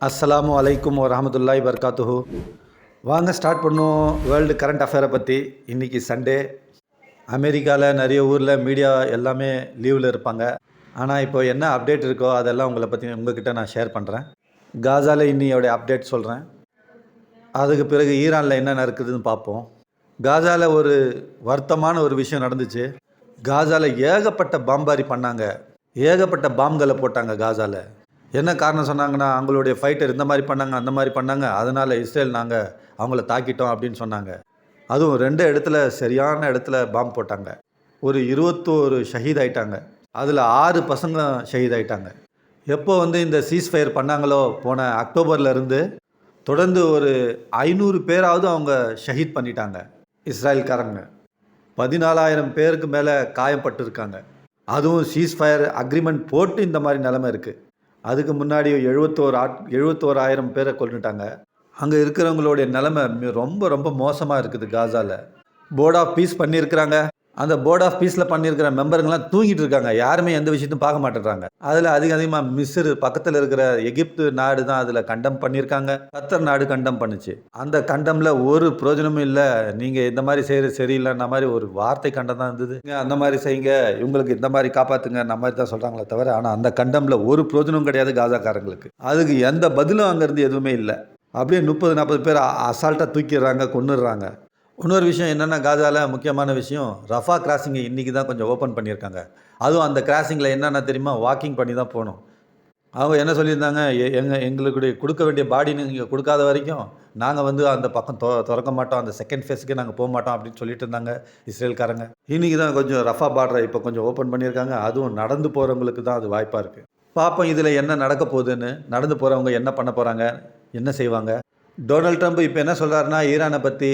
அஸ்ஸலாமு அலைக்கும் வரமத்துல்லாய் வர்காத்துஹு வாங்க ஸ்டார்ட் பண்ணுவோம். வேர்ல்டு கரண்ட் அஃபேரை பற்றி இன்றைக்கி சண்டே அமெரிக்காவில் நிறைய ஊரில் மீடியா எல்லாமே லீவில் இருப்பாங்க. ஆனால் இப்போ என்ன அப்டேட் இருக்கோ அதெல்லாம் உங்களை பற்றி உங்ககிட்ட நான் ஷேர் பண்ணுறேன் காசாவில் இன்னியோடைய அப்டேட் சொல்கிறேன் அதுக்கு பிறகு ஈரானில் என்ன நடக்குதுன்னு பார்ப்போம். காசாவில் ஒரு வருத்தமான ஒரு விஷயம் நடந்துச்சு. காசாவில் ஏகப்பட்ட பாம்பாரி பண்ணாங்க. ஏகப்பட்ட பாம்களை போட்டாங்க காசாவில் என்ன காரணம் சொன்னாங்கன்னா அவங்களுடைய ஃபைட்டர் இந்த மாதிரி பண்ணாங்க அந்த மாதிரி பண்ணாங்க அதனால் இஸ்ரேல் நாங்கள் அவங்கள தாக்கிட்டோம் அப்படின்னு சொன்னாங்க. அதுவும் ரெண்டு இடத்துல சரியான இடத்துல பாம்பு போட்டாங்க. ஒரு இருபத்தோரு ஷஹீத் ஆயிட்டாங்க. அதில் ஆறு பசங்க ஷஹீத் ஆயிட்டாங்க. எப்போ வந்து இந்த சீஸ் ஃபயர் பண்ணாங்களோ போன அக்டோபர்லேருந்து தொடர்ந்து ஒரு ஐநூறு பேராவது அவங்க ஷஹீத் பண்ணிட்டாங்க இஸ்ராயல்காரங்க பதினாலாயிரம் பேருக்கு மேலே காயப்பட்டிருக்காங்க அதுவும் சீஸ் ஃபயர் அக்ரிமெண்ட் போட்டு இந்த மாதிரி நிலமை இருக்குது அதுக்கு முன்னாடி எழுபத்தோரு ஆட் எழுபத்தோராயிரம் பேரை கொண்டுட்டாங்க அங்கே இருக்கிறவங்களுடைய நிலமை ரொம்ப ரொம்ப மோசமாக இருக்குது காசாவில் போர்ட் ஆஃப் பீஸ் பண்ணியிருக்கிறாங்க. அந்த போர்ட் ஆஃப் பீஸில் பண்ணியிருக்கிற மெம்பருங்கெல்லாம் தூங்கிட்டு இருக்காங்க. யாருமே எந்த விஷயத்தையும் பார்க்க மாட்டேறாங்க அதில் அதிக அதிகமாக மிஸ்ரு பக்கத்தில் இருக்கிற எகிப்து நாடு தான் அதில் கண்டம் பண்ணியிருக்காங்க. கத்தர் நாடு கண்டம் பண்ணுச்சு. அந்த கண்டமில் ஒரு பிரயோஜனமும் இல்லை. நீங்கள் இந்த மாதிரி செய்கிறது சரியில்லைன்ற மாதிரி ஒரு வார்த்தை கண்டம் தான் இருந்தது. அந்த மாதிரி செய்யுங்க. இவங்களுக்கு இந்த மாதிரி காப்பாற்றுங்க அந்த மாதிரி தான் சொல்கிறாங்களே தவிர ஆனால் அந்த கண்டமில் ஒரு பிரயோஜனமும் கிடையாது காசாக்காரங்களுக்கு. அதுக்கு எந்த பதிலும் அங்கேருந்து எதுவுமே இல்லை. அப்படியே முப்பது நாற்பது பேர் அசால்ட்டாக தூக்கிடுறாங்க கொன்னுடுறாங்க. இன்னொரு விஷயம் என்னென்னா காசாவில் முக்கியமான விஷயம் ரஃபா கிராசிங்கை இன்றைக்கி தான் கொஞ்சம் ஓப்பன் பண்ணியிருக்காங்க. அதுவும் அந்த கிராசிங்கில் என்னென்ன தெரியுமா? வாக்கிங் பண்ணி தான் போகணும். அவங்க என்ன சொல்லியிருந்தாங்க? எ- எங்க எங்களுக்கு கொடுக்க வேண்டிய பாடி நீங்கள் கொடுக்காத வரைக்கும் நாங்கள் வந்து அந்த பக்கம் தொ திறக்க மாட்டோம். அந்த செகண்ட் ஃபேஸுக்கு நாங்கள் போக மாட்டோம் அப்படின்னு சொல்லிட்டு இருந்தாங்க இஸ்ரேல்காரங்க. இன்றைக்கி தான் கொஞ்சம் ரஃபா பார்டரை இப்போ கொஞ்சம் ஓப்பன் பண்ணியிருக்காங்க. அதுவும் நடந்து போகிறவங்களுக்கு தான் அது வாய்ப்பாக இருக்குது பார்ப்போம் இதில் என்ன நடக்க போகுதுன்னு. நடந்து போகிறவங்க என்ன பண்ண போகிறாங்க என்ன செய்வாங்க? டொனால்ட் ட்ரம்ப் இப்போ என்ன சொல்கிறாருன்னா ஈரானை பற்றி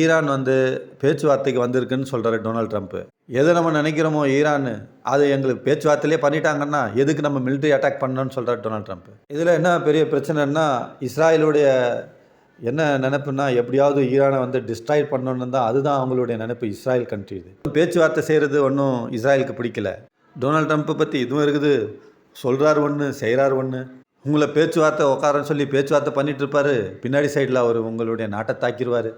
ஈரான் வந்து பேச்சுவார்த்தைக்கு வந்திருக்குன்னு சொல்கிறாரு டொனால்ட் ட்ரம்ப். எதை நம்ம நினைக்கிறோமோ ஈரான் அது எங்களுக்கு பேச்சுவார்த்தையிலே பண்ணிட்டாங்கன்னா எதுக்கு நம்ம மிலிட்ரி அட்டாக் பண்ணணும்னு சொல்கிறார் டொனால்ட் ட்ரம்ப். இதில் என்ன பெரிய பிரச்சனைன்னா இஸ்ராயலுடைய என்ன நினப்புன்னா எப்படியாவது ஈரானை வந்து டிஸ்ட்ராய் பண்ணணும்னு தான் அதுதான் அவங்களுடைய நினைப்பு இஸ்ராயல் கண்ட்ரி இது. பேச்சுவார்த்தை செய்கிறது ஒன்றும் இஸ்ராயலுக்கு பிடிக்கல. டொனால்ட் ட்ரம்ப்பை பற்றி இதுவும் இருக்குது. சொல்கிறார் ஒன்று செய்கிறார் ஒன்று உங்களை பேச்சுவார்த்தை உட்காரன்னு சொல்லி பேச்சுவார்த்தை பண்ணிட்டு இருப்பாரு பின்னாடி சைடில் அவர் உங்களுடைய நாட்டை தாக்கிடுவார்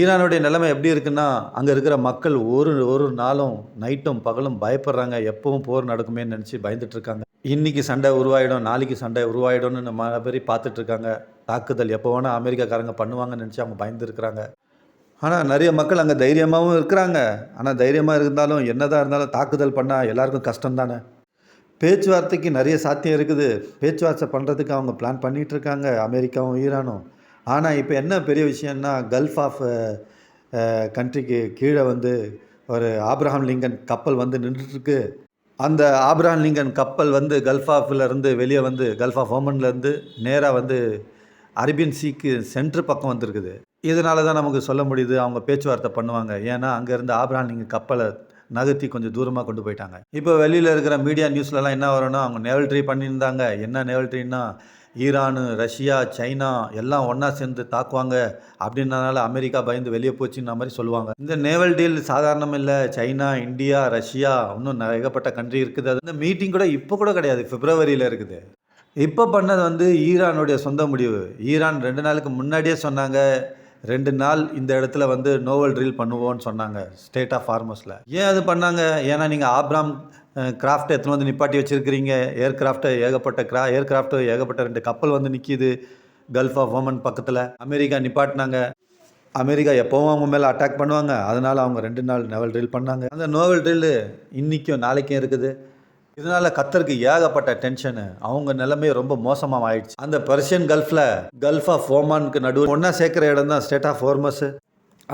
ஈரானுடைய நிலைமை எப்படி இருக்குன்னா அங்கே இருக்கிற மக்கள் ஒரு ஒரு நாளும் நைட்டும் பகலும் பயப்படுறாங்க. எப்பவும் போர் நடக்குமேன்னு நினச்சி பயந்துட்டு இருக்காங்க இன்றைக்கி சண்டை உருவாயிடும் நாளைக்கு சண்டை உருவாயிடும்னு நம்ம பேர் பார்த்துட்டு இருக்காங்க தாக்குதல் எப்போ வேணால் அமெரிக்காக்காரங்க பண்ணுவாங்கன்னு நினச்சி அவங்க பயந்துருக்குறாங்க. ஆனால் நிறைய மக்கள் அங்கே தைரியமாகவும் இருக்கிறாங்க. ஆனால் தைரியமாக இருந்தாலும் என்னதான் இருந்தாலும் தாக்குதல் பண்ணால் எல்லாருக்கும் கஷ்டம் தானே பேச்சுவார்த்தைக்கு நிறைய சாத்தியம் இருக்குது. பேச்சுவார்த்தை பண்ணுறதுக்கு அவங்க பிளான் பண்ணிகிட்டு இருக்காங்க அமெரிக்காவும் ஈரானும். ஆனால் இப்போ என்ன பெரிய விஷயம்னா கல்ஃப் ஆஃப் கண்ட்ரிக்கு கீழே வந்து ஒரு ஆப்ரஹாம் லிங்கன் கப்பல் வந்து நின்றுட்டுருக்கு. அந்த ஆப்ரஹாம் லிங்கன் கப்பல் வந்து கல்ஃப் ஆஃப்லேருந்து வெளியே வந்து கல்ஃப் ஆஃப் ஓமன்லேருந்து நேராக வந்து அரேபியன் சீக்கு சென்ட்ரு பக்கம் வந்திருக்குது. இதனால தான் நமக்கு சொல்ல முடியுது அவங்க பேச்சுவார்த்தை பண்ணுவாங்க. ஏன்னா அங்கேருந்து ஆப்ரஹாம் லிங்கன் கப்பலை நகர்த்தி கொஞ்சம் தூரமாக கொண்டு போயிட்டாங்க. இப்போ வெளியில் இருக்கிற மீடியா நியூஸ்லலாம் என்ன வரும்னா அவங்க நேவல் ட்ரை பண்ணியிருந்தாங்க. என்ன நேவல் ஈரானு ரஷ்யா சைனா எல்லாம் ஒன்றா சேர்ந்து தாக்குவாங்க அப்படின்றனால அமெரிக்கா பயந்து வெளியே போச்சுன்ற மாதிரி சொல்லுவாங்க. இந்த நேவல் டீல் சாதாரணம் இல்லை. சைனா இந்தியா ரஷ்யா இன்னும் ஏகப்பட்ட கண்ட்ரி இருக்குது. அது இந்த மீட்டிங் கூட இப்போ கூட கிடையாது. பிப்ரவரியில் இருக்குது. இப்போ பண்ணது வந்து ஈரானுடைய சொந்த முடிவு. ஈரான் ரெண்டு நாளுக்கு முன்னாடியே சொன்னாங்க. ரெண்டு நாள் இந்த இடத்துல வந்து நோவல் ட்ரில் பண்ணுவோம்னு சொன்னாங்க ஸ்டேட் ஆஃப் ஃபார்மஸில் ஏன் அது பண்ணாங்க? ஏன்னா நீங்கள் ஆப்ராம் கிராஃப்ட் எத்தனை வந்து நிப்பாட்டி வச்சுருக்கிறீங்க. ஏர்கிராஃப்ட்டு ஏகப்பட்ட கிரா ஏர்கிராஃப்ட் ஏகப்பட்ட ரெண்டு கப்பல் வந்து நிற்கிது கல்ஃப் ஆஃப் ஓமன் பக்கத்தில். அமெரிக்கா நிப்பாட்டினாங்க. அமெரிக்கா எப்போவும் அவங்க மேலே அட்டாக் பண்ணுவாங்க. அதனால் அவங்க ரெண்டு நாள் நோவல் ட்ரில் பண்ணாங்க. அந்த நோவல் ட்ரில்லு இன்றைக்கும் நாளைக்கும் இருக்குது. இதனால கத்தருக்கு ஏகப்பட்ட டென்ஷனு அவங்க நிலைமை ரொம்ப மோசமாக ஆயிடுச்சு அந்த பர்ஷியன் கல்ஃபில் கல்ஃப் ஆஃப் ஓமானுக்கு நடுவு ஒன்றா சேர்க்குற இடம் தான் ஸ்டேட் ஆஃப் ஹார்மஸ்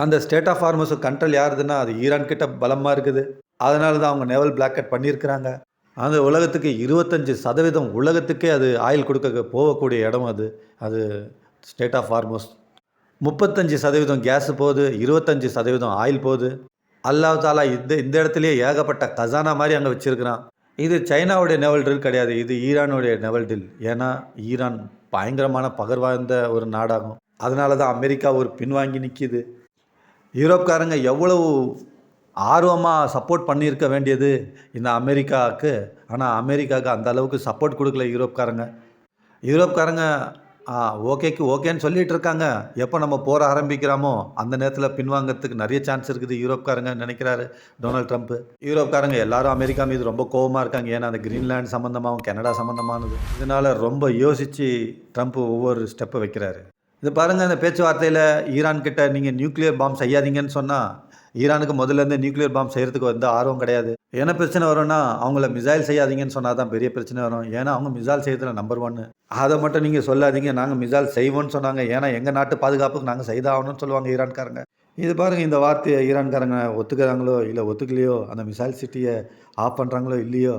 அந்த ஸ்டேட் ஆஃப் ஹார்மஸ் கண்ட்ரோல் யாருதுன்னா அது ஈரான் கிட்ட பலமாக இருக்குது. அதனால தான் அவங்க நேவல் பிளாக்கெட் பண்ணியிருக்கிறாங்க. அந்த உலகத்துக்கு இருபத்தஞ்சி சதவீதம் உலகத்துக்கே அது ஆயில் கொடுக்க போகக்கூடிய இடம் அது. அது ஸ்டேட் ஆஃப் ஹார்மோஸ் முப்பத்தஞ்சு சதவீதம் கேஸ் போகுது இருபத்தஞ்சி சதவீதம் ஆயில் போகுது. அல்லாஹ் தாலா இந்த இந்த இடத்துலையே ஏகப்பட்ட கசானா மாதிரி அங்கே வச்சுருக்கிறான். இது சைனாவுடைய நெவல் ட்ரில் கிடையாது. இது ஈரானுடைய நெவல் ட்ரில் ஏன்னா ஈரான் பயங்கரமான பகர் வாய்ந்த ஒரு நாடாகும். அதனால தான் அமெரிக்கா ஒரு பின்வாங்கி நிற்கிது யூரோப்காரங்க எவ்வளவு ஆர்வமாக சப்போர்ட் பண்ணியிருக்க வேண்டியது இந்த அமெரிக்காவுக்கு. ஆனால் அமெரிக்காவுக்கு அந்த அளவுக்கு சப்போர்ட் கொடுக்கல யூரோப்காரங்க. யூரோப்காரங்க ஆ ஓகேக்கு ஓகேன்னு சொல்லிட்டு இருக்காங்க எப்போ நம்ம போற ஆரம்பிக்கிறோமோ அந்த நேரத்தில் பின்வாங்கிறதுக்கு நிறைய சான்ஸ் இருக்குது. யூரோப்காரங்க நினைக்கிறாரு டொனால்ட் ட்ரம்ப். யூரோப்காரங்க எல்லாரும் அமெரிக்கா மீது ரொம்ப கோவமாக இருக்காங்க. ஏன்னா அந்த கிரீன்லாந்து சம்மந்தமாகவும் கனடா சம்மந்தமானது இதனால ரொம்ப யோசித்து ட்ரம்ப் ஒவ்வொரு ஸ்டெப்பை வைக்கிறாரு. இது பாருங்கள் இந்த பேச்சுவார்த்தையில் ஈரான் கிட்ட நீங்கள் நியூக்ளியர் பாம் செய்யாதீங்கன்னு சொன்னால் ஈரானுக்கு முதல்ல இருந்து நியூக்ளியர் பாம் செய்கிறதுக்கு வந்து ஆர்வம் கிடையாது. என்ன பிரச்சனை வரும்னா அவங்கள மிசைல் செய்யாதீங்கன்னு சொன்னால் தான் பெரிய பிரச்சனை வரும். ஏன்னா அவங்க மிசைல் செய்யறதுல நம்பர் ஒன்று அதை மட்டும் நீங்கள் சொல்லாதீங்க. நாங்கள் மிசைல் செய்வோம்னு சொன்னாங்க. ஏன்னா எங்கள் நாட்டு பாதுகாப்புக்கு நாங்கள் செய்தாகணும்னு சொல்லுவாங்க ஈரான்காரங்க. இது பாருங்கள் இந்த வார்த்தையை ஈரான்காரங்க ஒத்துக்கிறாங்களோ இல்லை ஒத்துக்கலையோ அந்த மிசைல் சிட்டியை ஆஃப் பண்ணுறாங்களோ இல்லையோ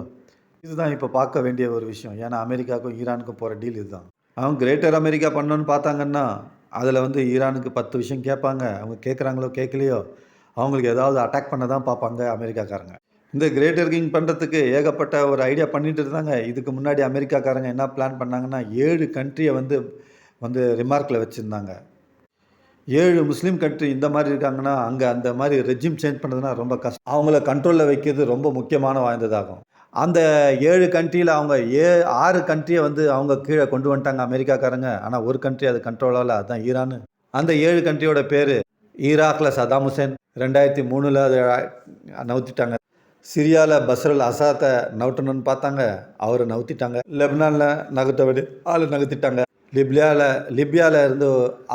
இதுதான் இப்போ பார்க்க வேண்டிய ஒரு விஷயம். ஏன்னா அமெரிக்காவுக்கும் ஈரானுக்கும் போகிற டீல் இதுதான். அவங்க கிரேட்டர் அமெரிக்கா பண்ணணும்னு பார்த்தாங்கன்னா அதில் வந்து ஈரானுக்கு பத்து விஷயம் கேட்பாங்க. அவங்க கேட்குறாங்களோ கேட்கலையோ அவங்களுக்கு ஏதாவது அட்டாக் பண்ண தான் பார்ப்பாங்க அமெரிக்காக்காரங்க. இந்த கிரேட்டர் கிங் பண்ணுறதுக்கு ஏகப்பட்ட ஒரு ஐடியா பண்ணிட்டு இருந்தாங்க. இதுக்கு முன்னாடி அமெரிக்காக்காரங்க என்ன பிளான் பண்ணாங்கன்னா ஏழு கண்ட்ரியை வந்து வந்து ரிமார்க்கில் வச்சுருந்தாங்க. ஏழு முஸ்லீம் கண்ட்ரி இந்த மாதிரி இருக்காங்கன்னா அங்கே அந்த மாதிரி ரெஜிம் சேஞ்ச் பண்ணுறதுனா ரொம்ப கஷ்டம். அவங்கள கண்ட்ரோலில் வைக்கிறது ரொம்ப முக்கியமான வாய்ந்ததாகும். அந்த ஏழு கண்ட்ரியில் அவங்க ஏ ஆறு கண்ட்ரியை வந்து அவங்க கீழே கொண்டு வந்துட்டாங்க அமெரிக்காக்காரங்க. ஆனால் ஒரு கண்ட்ரி அது கண்ட்ரோலால் அதுதான் ஈரான். அந்த ஏழு கண்ட்ரியோட பேர் ஈராக்கில் சதாம் ஹுசேன் ரெண்டாயிரத்தி மூணில் அதை நவுத்திட்டாங்க. சிரியாவில் பஸ்ரல் அசாத்தை நவுட்டணும்னு பார்த்தாங்க. அவரை நவுத்திட்டாங்க. லெபனானில் நகர்த்த விடு ஆளை நகர்த்திட்டாங்க. லிபியாவில் லிபியாவில் இருந்து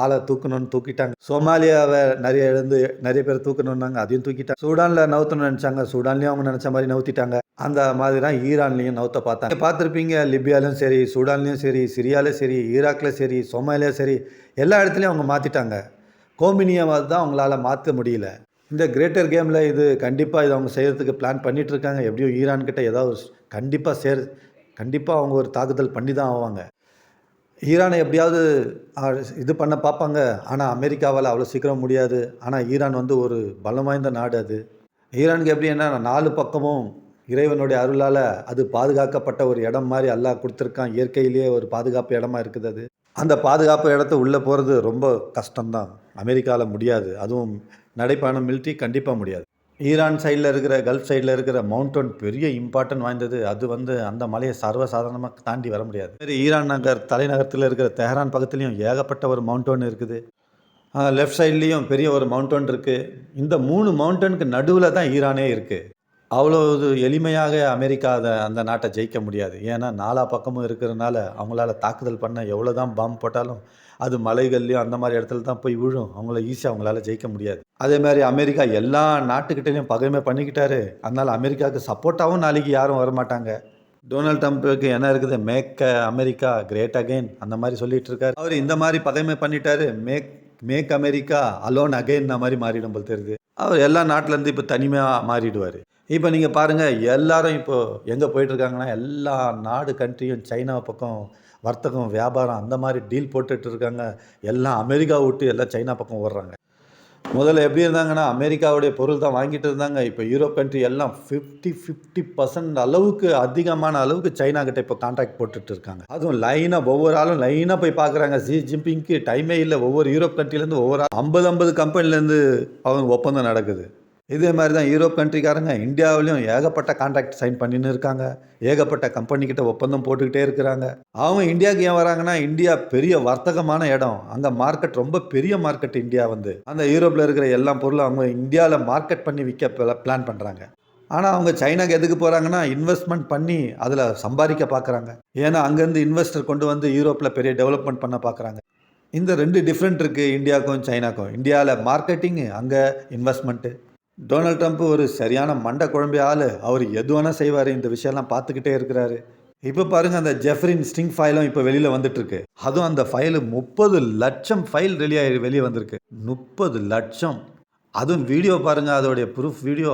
ஆளை தூக்கணும்னு தூக்கிட்டாங்க. சோமாலியாவை நிறைய இருந்து நிறைய பேர் தூக்கணும்னாங்க. அதையும் தூக்கிட்டாங்க. சூடானில் நவுத்தணும்னு நினச்சாங்க. சூடான்லேயும் அவங்க நினச்ச மாதிரி நவுத்திட்டாங்க. அந்த மாதிரி தான் ஈரான்லேயும் நவுத்த பார்த்தாங்க. பார்த்துருப்பீங்க. லிபியாலையும் சரி சூடான்லேயும் சரி சிரியாலையும் சரி ஈராக்கில் சரி சோமாலியா சரி எல்லா இடத்துலையும் அவங்க மாற்றிட்டாங்க கோமினியமாக தான் அவங்களால மாற்ற முடியல. இந்த கிரேட்டர் கேமில் இது கண்டிப்பாக இது அவங்க செய்கிறதுக்கு பிளான் பண்ணிகிட்டு இருக்காங்க எப்படியும் ஈரான்கிட்ட ஏதாவது கண்டிப்பாக சேர் கண்டிப்பாக அவங்க ஒரு தாக்குதல் பண்ணி தான் ஆவாங்க. ஈரானை எப்படியாவது இது பண்ண பார்ப்பாங்க. ஆனால் அமெரிக்காவால் அவ்வளோ சீக்கிரம் முடியாது. ஆனால் ஈரான் வந்து ஒரு பலம் வாய்ந்த நாடு அது. ஈரானுக்கு எப்படி என்ன நாலு பக்கமும் இறைவனுடைய அருளால் அது பாதுகாக்கப்பட்ட ஒரு இடம் மாதிரி அல்லாஹ் கொடுத்துருக்கான். இயற்கையிலேயே ஒரு பாதுகாப்பு இடமா இருக்குது அது. அந்த பாதுகாப்பு இடத்த உள்ளே போகிறது ரொம்ப கஷ்டம்தான். அமெரிக்காவில் முடியாது. அதுவும் நடைப்பயணம் மிலிட்ரி கண்டிப்பாக முடியாது. ஈரான் சைடில் இருக்கிற கல்ஃப் சைடில் இருக்கிற மவுண்டன் பெரிய இம்பார்ட்டன்ட் வாய்ந்தது. அது வந்து அந்த மலையை சர்வசாதாரணமாக தாண்டி வர முடியாது. சரி ஈரான் நகர் தலைநகரத்தில் இருக்கிற தெஹரான் பக்கத்துலேயும் ஏகப்பட்ட ஒரு மவுண்டன் இருக்குது. லெஃப்ட் சைட்லேயும் பெரிய ஒரு மவுண்டன் இருக்குது இந்த மூணு மவுண்டனுக்கு நடுவில் தான் ஈரானே இருக்குது அவ்வளோ இது எளிமையாக அமெரிக்கா அதை அந்த நாட்டை ஜெயிக்க முடியாது. ஏன்னா நாலா பக்கமும் இருக்கிறதுனால அவங்களால தாக்குதல் பண்ண எவ்வளோ தான் பாம்பு போட்டாலும் அது மலைகள்லையும் அந்த மாதிரி இடத்துல தான் போய் விழும். அவங்கள ஈஸியாக அவங்களால ஜெயிக்க முடியாது. அதே மாதிரி அமெரிக்கா எல்லா நாட்டுக்கிட்டையும் பகைமை பண்ணிக்கிட்டாரு. அதனால் அமெரிக்காவுக்கு சப்போர்ட்டாகவும் நாளைக்கு யாரும் வரமாட்டாங்க. டொனால்ட் ட்ரம்ப்புக்கு என்ன இருக்குது? மேக் அமெரிக்கா கிரேட் அகைன் அந்த மாதிரி சொல்லிட்டு இருக்காரு அவர் இந்த மாதிரி பகைமை பண்ணிட்டாரு. Make make America alone again மாதிரி மாறிடும் போல் தெரியுது. அவர் எல்லா நாட்டிலேருந்து இப்போ தனிமையாக மாறிடுவார். இப்போ நீங்கள் பாருங்கள் எல்லாரும் இப்போ எங்கே போயிட்டுருக்காங்கன்னா எல்லா நாடு கண்ட்ரியும் சைனா பக்கம் வர்த்தகம் வியாபாரம் அந்த மாதிரி டீல் போட்டுகிட்டு இருக்காங்க. எல்லாம் அமெரிக்கா விட்டு எல்லாம் சைனா பக்கம் ஓடுறாங்க. முதல்ல எப்படி இருந்தாங்கன்னா அமெரிக்காவுடைய பொருள் தான் வாங்கிட்டு இருந்தாங்க. இப்போ யூரோப் கண்ட்ரி எல்லாம் ஃபிஃப்டி ஃபிஃப்டி பர்சன்ட் அளவுக்கு அதிகமான அளவுக்கு சைனா கிட்ட இப்போ கான்ட்ராக்ட் போட்டுட்டு இருக்காங்க. அதுவும் லைனாக ஒவ்வொரு ஆளும் லைனாக போய் பார்க்குறாங்க சி ஜின்பிங்க்கு டைமே இல்லை. ஒவ்வொரு யூரோப் கண்ட்ரிலேருந்து ஒவ்வொரு ஐம்பது ஐம்பது கம்பெனிலேருந்து அவங்க ஒப்பந்தம் நடக்குது. இதே மாதிரி தான் யூரோப் கண்ட்ரிக்காரங்க இந்தியாவிலையும் ஏகப்பட்ட கான்ட்ராக்ட் சைன் பண்ணின்னு இருக்காங்க. ஏகப்பட்ட கம்பெனிக்கிட்ட ஒப்பந்தம் போட்டுக்கிட்டே இருக்கிறாங்க. அவங்க இந்தியாவுக்கு ஏன் வராங்கன்னா இந்தியா பெரிய வர்த்தகமான இடம். அங்கே மார்க்கெட் ரொம்ப பெரிய மார்க்கெட் இந்தியா வந்து. அந்த யூரோப்பில் இருக்கிற எல்லா பொருளும் அவங்க இந்தியாவில் மார்க்கெட் பண்ணி விற்க பிளான் பண்ணுறாங்க ஆனால் அவங்க சைனாக்கு எதுக்கு போகிறாங்கன்னா இன்வெஸ்ட்மெண்ட் பண்ணி அதில் சம்பாதிக்க பார்க்குறாங்க ஏன்னா அங்கேருந்து இன்வெஸ்டர் கொண்டு வந்து யூரோப்பில் பெரிய டெவலப்மெண்ட் பண்ண பார்க்குறாங்க இந்த ரெண்டு டிஃப்ரெண்ட் இருக்குது இந்தியாவுக்கும் சைனாக்கும். இந்தியாவில் மார்க்கெட்டிங்கு அங்கே இன்வெஸ்ட்மெண்ட்டு டொனால்ட் ட்ரம்ப் ஒரு சரியான மண்டை குழம்பு ஆள். அவர் எது வேணால் செய்வார். இந்த விஷயம்லாம் பார்த்துக்கிட்டே இருக்கிறாரு. இப்போ பாருங்க அந்த ஜெஃப்ரின் ஸ்டிங் ஃபைலும் இப்போ வெளியில் வந்துட்டுருக்கு. அதுவும் அந்த ஃபைலு முப்பது லட்சம் ஃபைல் ரெடியாகி வெளியே வந்திருக்கு. முப்பது லட்சம். அதுவும் வீடியோ பாருங்க அதோடைய ப்ரூஃப் வீடியோ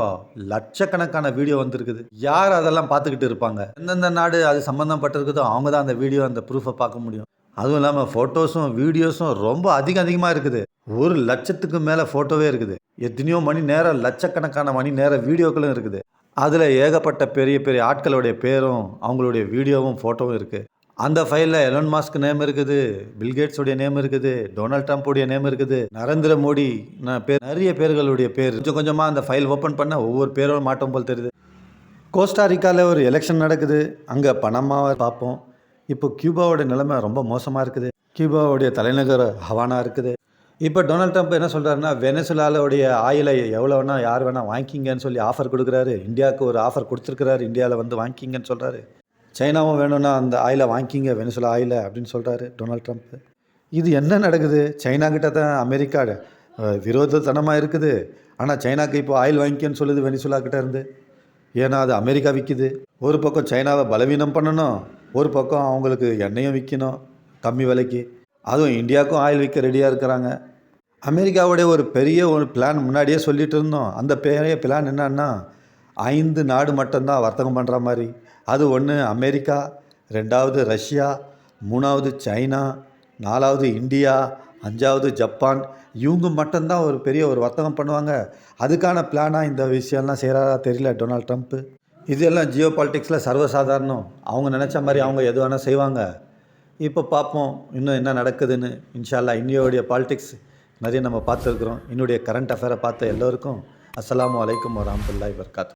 லட்சக்கணக்கான வீடியோ வந்திருக்குது. யார் அதெல்லாம் பார்த்துக்கிட்டு இருப்பாங்க? எந்தெந்த நாடு அது சம்மந்தப்பட்டிருக்குதோ அவங்க தான் அந்த வீடியோ அந்த ப்ரூஃபை பார்க்க முடியும். அதுவும் இல்லாமல் ஃபோட்டோஸும் வீடியோஸும் ரொம்ப அதிக அதிகமாக இருக்குது. ஒரு லட்சத்துக்கு மேலே ஃபோட்டோவே இருக்குது. எத்தனையோ மணி நேரம் லட்சக்கணக்கான மணி நேரம் வீடியோக்களும் இருக்குது. அதில் ஏகப்பட்ட பெரிய பெரிய ஆட்களுடைய பேரும் அவங்களுடைய வீடியோவும் ஃபோட்டோவும் இருக்குது அந்த ஃபைலில் எலன் மாஸ்க் நேம் இருக்குது பில்கேட்ஸுடைய நேம் இருக்குது டொனால்ட் ட்ரம்ப்புடைய நேம் இருக்குது நரேந்திர மோடி நான் பேர் நிறைய பேர்களுடைய பேர். கொஞ்சம் கொஞ்சமாக அந்த ஃபைல் ஓப்பன் பண்ண ஒவ்வொரு பேரும் மாட்டம் போல் தெரியுது. கோஸ்டாரிக்காவில் ஒரு எலெக்ஷன் நடக்குது. அங்கே பணமாக பார்ப்போம். இப்போ கியூபாவோட நிலைமை ரொம்ப மோசமாக இருக்குது. கியூபாவுடைய தலைநகர் ஹவானா இருக்குது. இப்போ டொனால்ட் ட்ரம்ப் என்ன சொல்கிறாருன்னா வெனசுலாலோடைய ஆயிலை எவ்வளோ வேணால் யார் வேணால் வாங்கிக்கிங்கன்னு சொல்லி ஆஃபர் கொடுக்குறாரு. இந்தியாவுக்கு ஒரு ஆஃபர் கொடுத்துருக்குறாரு. இந்தியாவில் வந்து வாங்கிக்கிங்கன்னு சொல்கிறாரு சைனாவும் வேணும்னா அந்த ஆயிலை வாங்கிக்கிங்க வெனசுலா ஆயிலை அப்படின்னு சொல்கிறாரு டொனால்ட் ட்ரம்ப். இது என்ன நடக்குது? சைனாக்கிட்ட தான் அமெரிக்கா விரோதத்தனமாக இருக்குது. ஆனால் சைனாக்கு இப்போ ஆயில் வாங்கிக்கன்னு சொல்லுது வெனிசுலா கிட்டே இருந்து. ஏன்னா அது அமெரிக்கா விற்கிது ஒரு பக்கம் சைனாவை பலவீனம் பண்ணணும் ஒரு பக்கம் அவங்களுக்கு எண்ணெயும் விற்கணும் கம்மி விலைக்கு. அதுவும் இந்தியாவுக்கும் ஆயில் விற்க ரெடியாக இருக்கிறாங்க. அமெரிக்காவுடைய ஒரு பெரிய ஒரு பிளான் முன்னாடியே சொல்லிட்டு இருந்தோம். அந்த பெரிய பிளான் என்னன்னா ஐந்து நாடு மட்டும்தான் வர்த்தகம் பண்ணுற மாதிரி. அது ஒன்று அமெரிக்கா ரெண்டாவது ரஷ்யா மூணாவது சைனா நாலாவது இந்தியா அஞ்சாவது ஜப்பான். இவங்க மட்டும்தான் ஒரு பெரிய ஒரு வர்த்தகம் பண்ணுவாங்க. அதுக்கான பிளானாக இந்த விஷயம்லாம் செய்கிறாரா தெரியல டொனால்ட் ட்ரம்ப்பு இதெல்லாம் ஜியோ பாலிட்டிக்ஸில் சர்வசாதாரணம். அவங்க நினச்ச மாதிரி அவங்க எது வேணால் செய்வாங்க. இப்போ பார்ப்போம் இன்னும் என்ன நடக்குதுன்னு. இன்ஷால்லா இன்னையோடைய பாலிடிக்ஸ் நிறைய நம்ம பார்த்துருக்குறோம். என்னுடைய கரண்ட் அஃபேரை பார்த்த எல்லோருக்கும் அஸ்லாம் வலைக்கம் வரமத்துல்லாய் வர்காத்